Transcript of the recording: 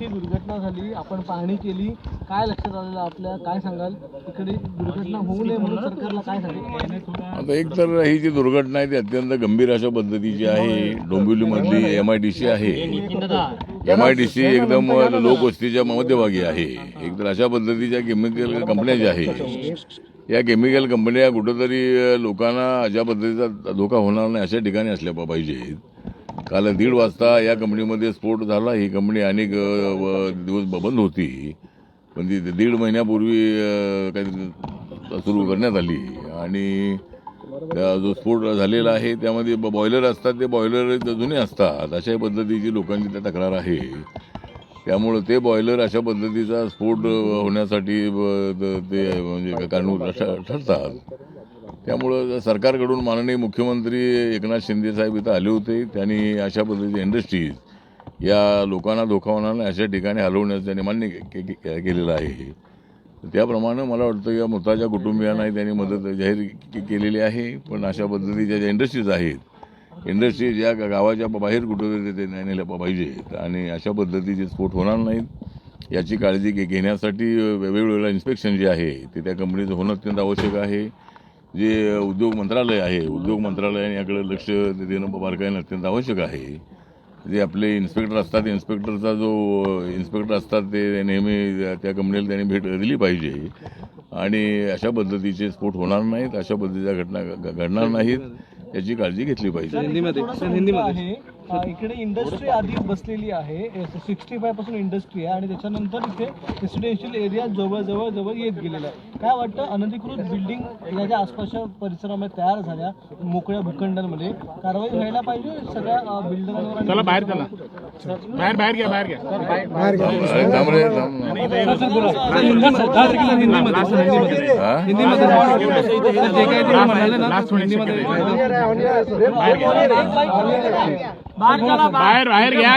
मोठी दुर्घटना झाली आपण पाहणी केली. काय लक्षात आलेलं आपल्या? काय सांगाल? इकडे दुर्घटना होऊ नये म्हणून सरकारला काय सांगितलं आता एक तर ही जी दुर्घटना आहे ती अत्यंत गंभीर अशा पद्धतीची आहे. डोंबिवलीमधली एम आय डी सी आहे. एम आय डी सी एकदम लोकवस्तीच्या मध्यभागी आहे. एक तर अशा पद्धतीच्या केमिकल कंपन्या ज्या आहेत या केमिकल कंपन्या कुठंतरी लोकांना अशा पद्धतीचा धोका होणार नाही अशा ठिकाणी असल्या पा- पाहिजेत. काल दीड वाजता या कंपनीमध्ये स्फोट झाला. ही कंपनी अनेक दिवस बंद होती. पण ती दीड महिन्यापूर्वी अ, काही सुरू करण्यात आली. आणि जो स्फोट झालेला आहे त्यामध्ये बॉयलर असतात ते बॉयलर जुने असतात. अशा पद्धतीची लोकांची त्या तक्रार आहे. त्यामुळं ते बॉयलर अशा पद्धतीचा स्फोट होण्यासाठी ते म्हणजे कारण ठरतात. त्यामुळं सरकारकडून माननीय मुख्यमंत्री एकनाथ शिंदे साहेब इथं आले होते. त्यांनी अशा पद्धतीचे इंडस्ट्रीज या लोकांना धोका होणार नाही अशा ठिकाणी हलवण्याचं त्यांनी मान्य के- केलेलं आहे त्याप्रमाणे मला वाटतं या मृताच्या कुटुंबियांनाही त्यांनी मदत जाहीर केलेली आहे. पण अशा पद्धतीच्या ज्या इंडस्ट्रीज आहेत इंडस्ट्रीज या गावाच्या बाहेर कुठेतरी ते नेल्या पाहिजेत आणि अशा पद्धतीचे स्फोट होणार नाहीत. याची काळजी घे घेण्यासाठी वेगवेगळ्या इन्स्पेक्शन जे आहे ते त्या कंपनीचं होणं अत्यंत आवश्यक आहे. जे उद्योग मंत्रालय आहे उद्योग मंत्रालयाने याकडे लक्ष देणं बारकाईनं अत्यंत आवश्यक आहे. जे आपले इन्स्पेक्टर असतात इन्स्पेक्टरचा जो इन्स्पेक्टर असतात ते नेहमी त्या कंपनीला त्यांनी भेट दिली पाहिजे. आणि अशा पद्धतीचे स्फोट होणार नाहीत अशा पद्धतीच्या घटना घ- घडणार नाहीत. याची काळजी घेतली पाहिजे थोडंसं हिंदी आहे अ, इकडे इंडस्ट्री आधी बसलेली आहे सिक्स्टी फायपासून इंडस्ट्री आहे आणि त्याच्यानंतर इथे रेसिडेन्शियल एरिया जवळ जवळ जवळ येत गेलेला आहे काय वाटतं अनधिकृत बिल्डिंग या ज्या आसपासच्या परिसरामध्ये तयार झाल्या मोकळ्या भूखंडांमध्ये कारवाई व्हायला पाहिजे सगळ्या बिल्डरांवर चला बाहेर चला बाहेर बाहेर घ्या बाहेर घ्या अरे थांब रे, थांब. हा? बाहेर बाहेर घ्या.